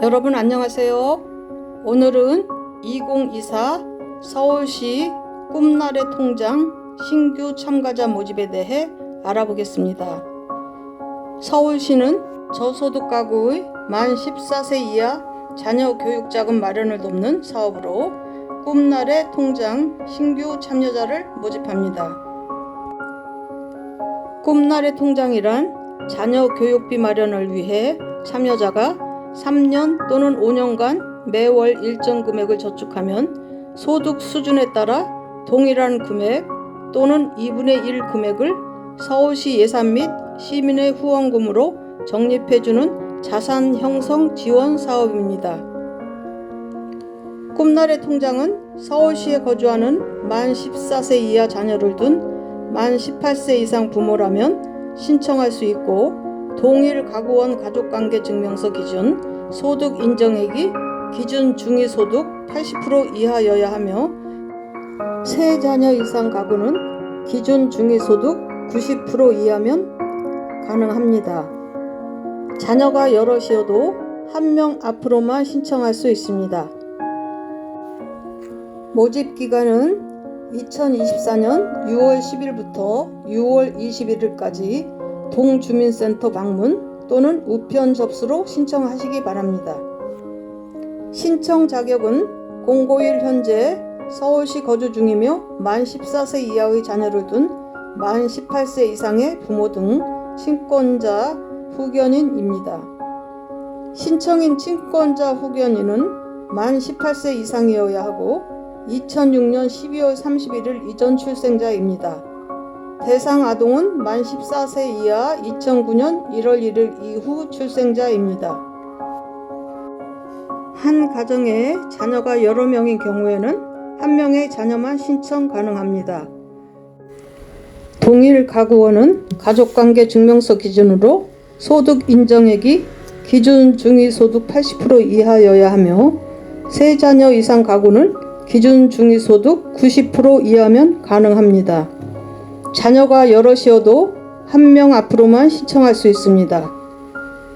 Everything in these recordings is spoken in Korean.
여러분 안녕하세요. 오늘은 2024 서울시 꿈나래 통장 신규 참가자 모집에 대해 알아보겠습니다. 서울시는 저소득 가구의 만 14세 이하 자녀 교육 자금 마련을 돕는 사업으로 꿈나래 통장 신규 참여자를 모집합니다. 꿈나래 통장이란 자녀 교육비 마련을 위해 참여자가 3년 또는 5년간 매월 일정 금액을 저축하면 소득 수준에 따라 동일한 금액 또는 2분의 1 금액을 서울시 예산 및 시민의 후원금으로 적립해주는 자산 형성 지원 사업입니다. 꿈나래 통장은 서울시에 거주하는 만 14세 이하 자녀를 둔 만 18세 이상 부모라면 신청할 수 있고 동일 가구원 가족관계 증명서 기준 소득 인정액이 기준 중위소득 80% 이하여야 하며 세 자녀 이상 가구는 기준 중위소득 90% 이하면 가능합니다. 자녀가 여럿이어도 한 명 앞으로만 신청할 수 있습니다. 모집 기간은 2024년 6월 10일부터 6월 21일까지 동주민센터 방문 또는 우편 접수로 신청하시기 바랍니다. 신청 자격은 공고일 현재 서울시 거주 중이며 만 14세 이하의 자녀를 둔 만 18세 이상의 부모 등 친권자 후견인입니다. 신청인 친권자 후견인은 만 18세 이상이어야 하고 2006년 12월 31일 이전 출생자입니다. 대상 아동은 만 14세 이하 2009년 1월 1일 이후 출생자입니다. 한 가정에 자녀가 여러 명인 경우에는 한 명의 자녀만 신청 가능합니다. 동일 가구원은 가족관계 증명서 기준으로 소득 인정액이 기준 중위 소득 80% 이하여야 하며 세 자녀 이상 가구는 기준 중위 소득 90% 이하면 가능합니다. 자녀가 여럿이어도 한 명 앞으로만 신청할 수 있습니다.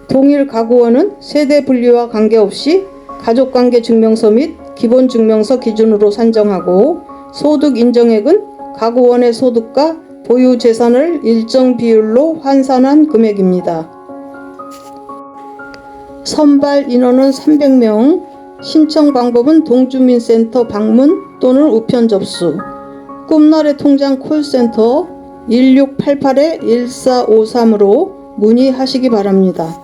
동일 가구원은 세대 분리와 관계없이 가족관계 증명서 및 기본 증명서 기준으로 산정하고 소득 인정액은 가구원의 소득과 보유 재산을 일정 비율로 환산한 금액입니다. 선발 인원은 300명, 신청 방법은 동주민센터 방문 또는 우편 접수, 꿈나래 통장 콜센터 1688-1453으로 문의하시기 바랍니다.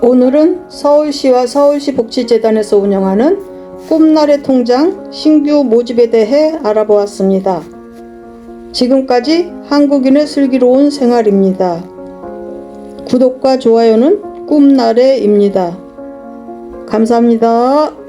오늘은 서울시와 서울시 복지재단에서 운영하는 꿈나래 통장 신규 모집에 대해 알아보았습니다. 지금까지 한국인의 슬기로운 생활입니다. 구독과 좋아요는 꿈나래입니다. 감사합니다.